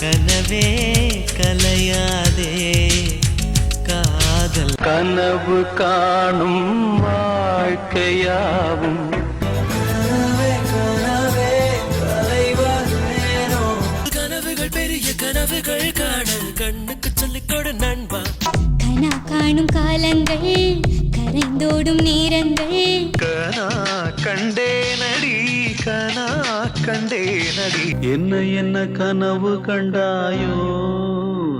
கனவே கலையாதே காதல். கனவு காணும் வாழ்க்கையாவும். கனவுகள் பெரிய கனவுகள் காண கண்ணுக்கு சொல்லிக் கொடு நண்பா. கனா காணும் காலங்கள் கரைந்தோடும் நேரங்கள். கனா கண்டே நடி கனா கண்டே நடி என்ன என்ன கனவு கண்டாயோ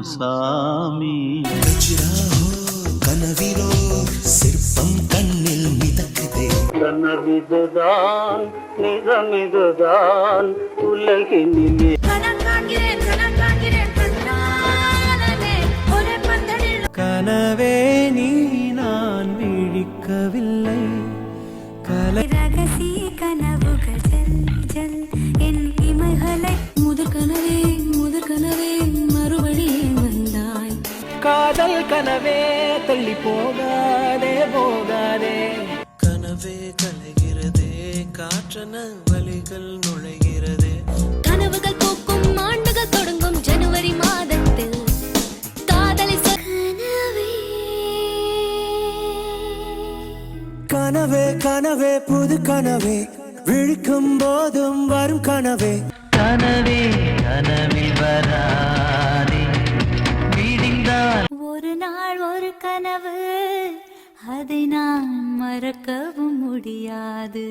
சாமி? கனவிலோ சிற்பம் கண்ணில் மிதக்குதே. கனவிதுதான் நிஜமிதுதான் உலகினிலே. கனவே நீ நான் விழிக்கவில்லை. கலை ரகசிய கனவுகள் காதல் கனவே தள்ளி போகாதே போகாதே. கனவே கலைகிறதே காற்றன வழிகள் நுழைகிறதே. கனவுகள் பூக்கும் ஆண்டுகள் தொடங்கும் ஜனவரி மாதத்தில். காதலை கனவே. கனவே கனவே புது கனவே. விழிக்கும் போதும் வரும் கனவே. கனவே கனவில் வராதே. கனவு. அதை நான் மறக்கவும் முடியாது.